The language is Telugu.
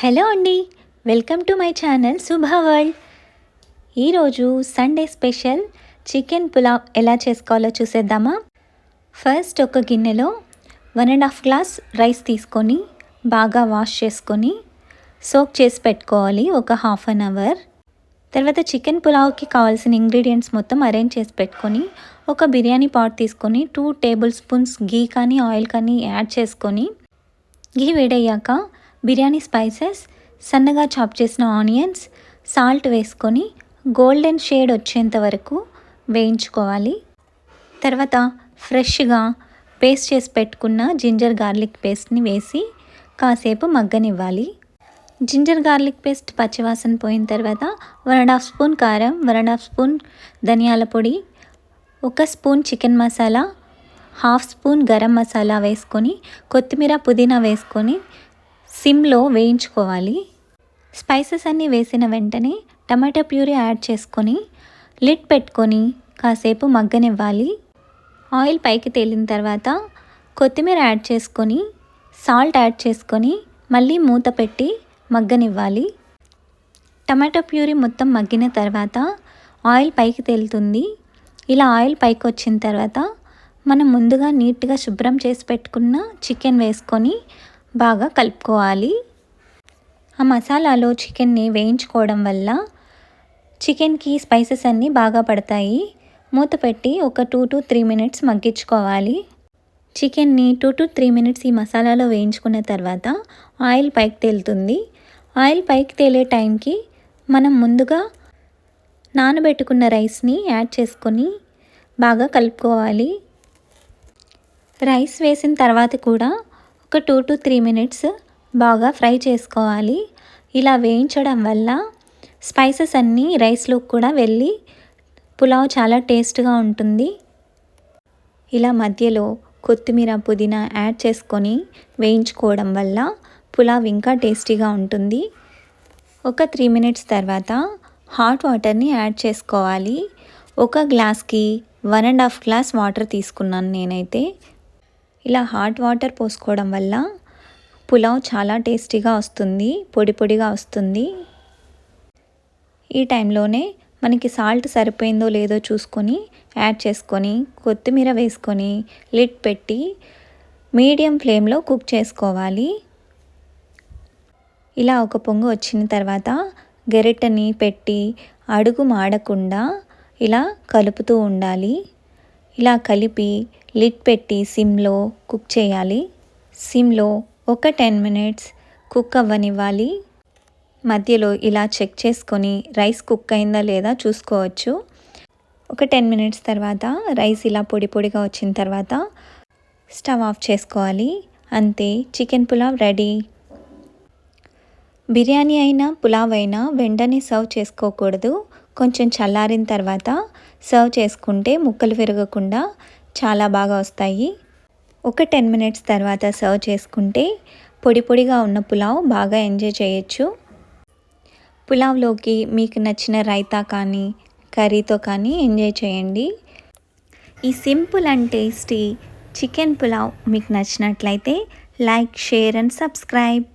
హలో అండి welcome to my channel Subha world. ఈరోజు సండే స్పెషల్ చికెన్ పులావ్ ఎలా చేసుకోవాలో చూసేద్దామా? ఫస్ట్ ఒక గిన్నెలో one and half glass rice తీసుకొని బాగా వాష్ చేసుకొని సోక్ చేసి పెట్టుకోవాలి ఒక హాఫ్ అన్ అవర్. తర్వాత చికెన్ పులావ్కి కావాల్సిన ఇంగ్రీడియంట్స్ మొత్తం అరేంజ్ చేసి పెట్టుకొని ఒక బిర్యానీ పాట్ తీసుకొని టూ టేబుల్ స్పూన్స్ గీ కానీ ఆయిల్ కానీ యాడ్ చేసుకొని గీ వేడయ్యాక బిర్యానీ స్పైసెస్ సన్నగా చాప్ చేసిన ఆనియన్స్ సాల్ట్ వేసుకొని గోల్డెన్ షేడ్ వచ్చేంత వరకు వేయించుకోవాలి. తర్వాత ఫ్రెష్గా పేస్ట్ చేసి పెట్టుకున్న జింజర్ గార్లిక్ పేస్ట్ని వేసి కాసేపు మగ్గనివ్వాలి. జింజర్ గార్లిక్ పేస్ట్ పచ్చివాసన పోయిన తర్వాత వన్ అండ్ హాఫ్ స్పూన్ కారం వన్ అండ్ హాఫ్ స్పూన్ ధనియాల పొడి ఒక spoon chicken masala half spoon garam masala వేసుకొని కొత్తిమీర పుదీనా వేసుకొని సిమ్లో వేయించుకోవాలి. స్పైసెస్ అన్నీ వేసిన వెంటనే టమాటా ప్యూరీ యాడ్ చేసుకొని లిడ్ పెట్టుకొని కాసేపు మగ్గనివ్వాలి. ఆయిల్ పైకి తేలిన తర్వాత కొత్తిమీర యాడ్ చేసుకొని సాల్ట్ యాడ్ చేసుకొని మళ్ళీ మూత పెట్టి మగ్గనివ్వాలి. టమాటో ప్యూరీ మొత్తం మగ్గిన తర్వాత ఆయిల్ పైకి తేలుతుంది. ఇలా ఆయిల్ పైకి వచ్చిన తర్వాత మనం ముందుగా నీట్గా శుభ్రం చేసి పెట్టుకున్న చికెన్ వేసుకొని బాగా కలుపుకోవాలి. ఆ మసాలాలో చికెన్ని వేయించుకోవడం వల్ల చికెన్కి స్పైసెస్ అన్నీ బాగా పడతాయి. మూత పెట్టి ఒక టూ టు త్రీ మినిట్స్ మగ్గించుకోవాలి. చికెన్ని టూ టు త్రీ మినిట్స్ ఈ మసాలాలో వేయించుకున్న తర్వాత ఆయిల్ పైకి తేలుతుంది. ఆయిల్ పైకి తేలే టైంకి మనం ముందుగా నానబెట్టుకున్న రైస్ని యాడ్ చేసుకొని బాగా కలుపుకోవాలి. రైస్ వేసిన తర్వాత కూడా ఒక టూ టు త్రీ మినిట్స్ బాగా ఫ్రై చేసుకోవాలి. ఇలా వేయించడం వల్ల స్పైసెస్ అన్నీ రైస్లోకి కూడా వెళ్ళి పులావ్ చాలా టేస్ట్గా ఉంటుంది. ఇలా మధ్యలో కొత్తిమీర పుదీనా యాడ్ చేసుకొని వేయించుకోవడం వల్ల పులావ్ ఇంకా టేస్టీగా ఉంటుంది. ఒక త్రీ మినిట్స్ తర్వాత హాట్ వాటర్ని యాడ్ చేసుకోవాలి. ఒక గ్లాస్కి one and half glass water తీసుకున్నాను నేనైతే. ఇలా హాట్ వాటర్ పోసుకోవడం వల్ల పులావ్ చాలా టేస్టీగా వస్తుంది పొడి పొడిగా వస్తుంది. ఈ టైంలోనే మనకి సాల్ట్ సరిపోయిందో లేదో చూసుకొని యాడ్ చేసుకొని కొత్తిమీర వేసుకొని లిడ్ పెట్టి మీడియం ఫ్లేమ్లో కుక్ చేసుకోవాలి. ఇలా ఒక పొంగు వచ్చిన తర్వాత గెరిటని పెట్టి అడుగు మాడకుండా ఇలా కలుపుతూ ఉండాలి. ఇలా కలిపి లిడ్ పెట్టి సిమ్లో కుక్ చేయాలి. సిమ్లో ఒక టెన్ మినిట్స్ కుక్ అవ్వనివ్వాలి. మధ్యలో ఇలా చెక్ చేసుకొని రైస్ కుక్ అయిందా లేదా చూసుకోవచ్చు. ఒక టెన్ మినిట్స్ తర్వాత రైస్ ఇలా పొడి పొడిగా వచ్చిన తర్వాత స్టవ్ ఆఫ్ చేసుకోవాలి. అంతే చికెన్ పులావ్ రెడీ. బిర్యానీ అయినా పులావ్ అయినా వెంటనే సర్వ్ చేసుకోకూడదు. కొంచెం చల్లారిన తర్వాత సర్వ్ చేసుకుంటే ముక్కలు విరగకుండా చాలా బాగా వస్తాయి. ఒక టెన్ మినిట్స్ తర్వాత సర్వ్ చేసుకుంటే పొడి పొడిగా ఉన్న పులావ్ బాగా ఎంజాయ్ చేయొచ్చు. పులావ్లోకి మీకు నచ్చిన రైతా కానీ కర్రీతో కానీ ఎంజాయ్ చేయండి. ఈ simple and tasty chicken pulao మీకు నచ్చినట్లయితే లైక్ షేర్ అండ్ సబ్స్క్రైబ్.